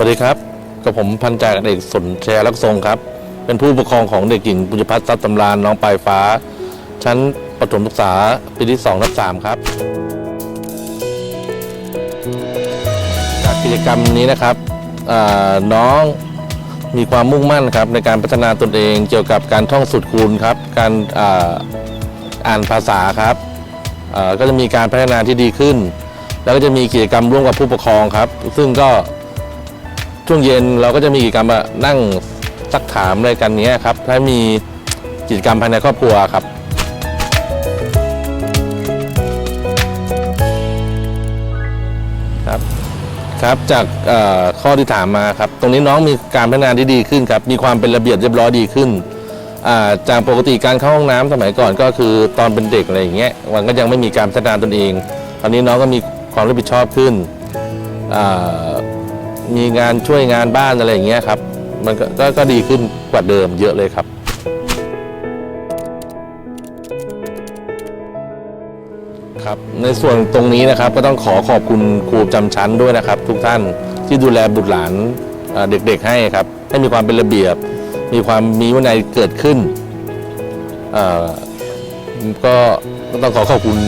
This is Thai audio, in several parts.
สวัสดีครับกับผมพันจ่าเอกสนแชัยรักทรงครับ เป็นผู้ปกครองของเด็กหญิงปุญญพัฒน์ทรัพย์ตำรานน้องปลายฟ้า ชั้นประถมศึกษาปีที่2ทับ3ครับ จากกิจกรรมนี้นะครับน้องมีความมุ่งมั่นครับในการพัฒนาตนเองเกี่ยวกับการท่องสุดคูณครับ การอ่าอ่านภาษาครับก็จะมีการพัฒนาที่ดีขึ้น แล้วก็จะมีกิจกรรมร่วมกับผู้ปกครองครับ ซึ่งก็ ช่วงเย็นเราก็จะมีกิจกรรมนั่งซักถามอะไรกันเนี้ยครับถ้ามีกิจกรรมภายในครอบครัวครับ ครับครับจากเอ่อข้อที่ถามมาครับ ตรงนี้น้องมีการพัฒนาที่ดีขึ้นครับ มีความเป็นระเบียบเรียบร้อยดีขึ้นอ่าจากปกติการเข้าห้องน้ำสมัยก่อนก็คือตอนเป็นเด็กอะไรอย่างเงี้ยมันก็ยังไม่มีการพัฒนาตนเอง ตอนนี้น้องก็มีความรับผิดชอบขึ้นอ่า มีงานช่วยงานบ้านอะไรอย่างเงี้ยครับ มันก็ก็ก็ดีขึ้นกว่าเดิมเยอะเลยครับ ครับ ในส่วนตรงนี้นะครับ ก็ต้องขอขอบคุณครูประจำชั้นด้วยนะครับ ทุกท่านที่ดูแลบุตรหลานเอ่อเด็กๆให้ครับ ให้มีความเป็นระเบียบ มีความมีวินัยเกิดขึ้นเอ่อก็ก็ต้องขอขอบคุณ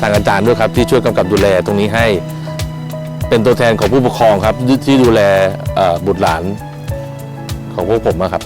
ทางอาจารย์ด้วยครับ ที่ช่วยกำกับดูแลตรงนี้ให้ เป็นตัวแทนของผู้ปกครองครับที่ดูแลบุตรหลานของพวกผมนะครับ